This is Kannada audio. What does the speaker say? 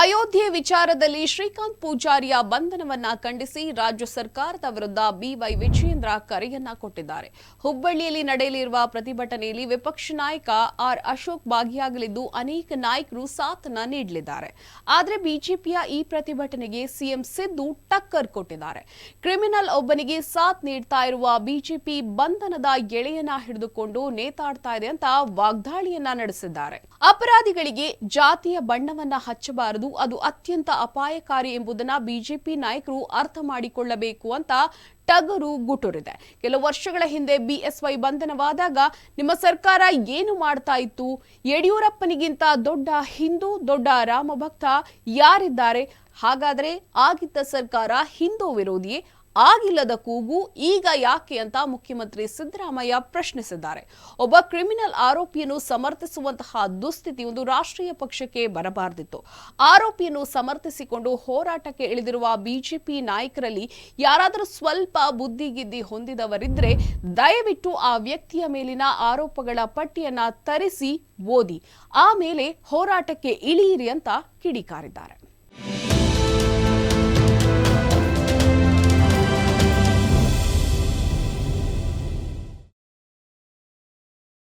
ಅಯೋಧ್ಯೆ ವಿಚಾರದಲ್ಲಿ ಶ್ರೀಕಾಂತ್ ಪೂಜಾರಿಯ ಬಂಧನವನ್ನ ಖಂಡಿಸಿ ರಾಜ್ಯ ಸರ್ಕಾರದ ವಿರುದ್ಧ ಬಿವೈ ವಿಜಯೇಂದ್ರ ಕರೆಯನ್ನ ಕೊಟ್ಟಿದ್ದಾರೆ. ಹುಬ್ಬಳ್ಳಿಯಲ್ಲಿ ನಡೆಯಲಿರುವ ಪ್ರತಿಭಟನೆಯಲ್ಲಿ ವಿಪಕ್ಷ ನಾಯಕ ಆರ್ ಅಶೋಕ್ ಭಾಗಿಯಾಗಲಿದ್ದು, ಅನೇಕ ನಾಯಕರು ಸಾಥ್ನ ನೀಡಲಿದ್ದಾರೆ. ಆದರೆ ಬಿಜೆಪಿಯ ಈ ಪ್ರತಿಭಟನೆಗೆ ಸಿಎಂ ಸಿದ್ದು ಟಕ್ಕರ್ ಕೊಟ್ಟಿದ್ದಾರೆ. ಕ್ರಿಮಿನಲ್ ಒಬ್ಬನಿಗೆ ಸಾಥ್ ನೀಡ್ತಾ ಇರುವ ಬಿಜೆಪಿ ಬಂಧನದ ಎಳೆಯನ್ನ ಹಿಡಿದುಕೊಂಡು ನೇತಾಡ್ತಾ ಇದೆ ಅಂತ ವಾಗ್ದಾಳಿಯನ್ನ ನಡೆಸಿದ್ದಾರೆ. ಅಪರಾಧಿಗಳಿಗೆ ಜಾತಿಯ ಬಣ್ಣವನ್ನ ಹಚ್ಚಬಾರದು ಅದು ಅತ್ಯಂತ ಅಪಾಯಕಾರಿ ಎಂಬುದನ್ನ ಬಿಜೆಪಿ ನಾಯಕರು ಅರ್ಥ ಮಾಡಿಕೊಳ್ಳಬೇಕು ಅಂತ ಟಗರು ಗುಟುರಿದೆ. ಕೆಲವು ವರ್ಷಗಳ ಹಿಂದೆ ಬಿಎಸ್ವೈ ಬಂಧನವಾದಾಗ ನಿಮ್ಮ ಸರ್ಕಾರ ಏನು ಮಾಡ್ತಾ ಇತ್ತು? ಯಡಿಯೂರಪ್ಪನಿಗಿಂತ ದೊಡ್ಡ ಹಿಂದೂ, ದೊಡ್ಡ ರಾಮಭಕ್ತ ಯಾರಿದ್ದಾರೆ? ಹಾಗಾದರೆ ಆಗಿದ್ದ ಸರ್ಕಾರ ಹಿಂದೂ ವಿರೋಧಿಯೇ? ಆಗಿಲ್ಲದ ಕೂಗು ಈಗ ಯಾಕೆ ಅಂತ ಮುಖ್ಯಮಂತ್ರಿ ಸಿದ್ದರಾಮಯ್ಯ ಪ್ರಶ್ನಿಸಿದ್ದಾರೆ. ಒಬ್ಬ ಕ್ರಿಮಿನಲ್ ಆರೋಪಿಯನ್ನು ಸಮರ್ಥಿಸುವಂತಹ ದುಸ್ಥಿತಿ ಒಂದು ರಾಷ್ಟ್ರೀಯ ಪಕ್ಷಕ್ಕೆ ಬರಬಾರದಿತ್ತು. ಆರೋಪಿಯನ್ನು ಸಮರ್ಥಿಸಿಕೊಂಡು ಹೋರಾಟಕ್ಕೆ ಇಳಿದಿರುವ ಬಿಜೆಪಿ ನಾಯಕರಲ್ಲಿ ಯಾರಾದರೂ ಸ್ವಲ್ಪ ಬುದ್ಧಿಗಿದ್ದಿ ಹೊಂದಿದವರಿದ್ರೆ ದಯವಿಟ್ಟು ಆ ವ್ಯಕ್ತಿಯ ಮೇಲಿನ ಆರೋಪಗಳ ಪಟ್ಟಿಯನ್ನ ತರಿಸಿ ಓದಿ, ಆಮೇಲೆ ಹೋರಾಟಕ್ಕೆ ಇಳಿಯಿರಿ ಅಂತ ಕಿಡಿಕಾರಿದ್ದಾರೆ.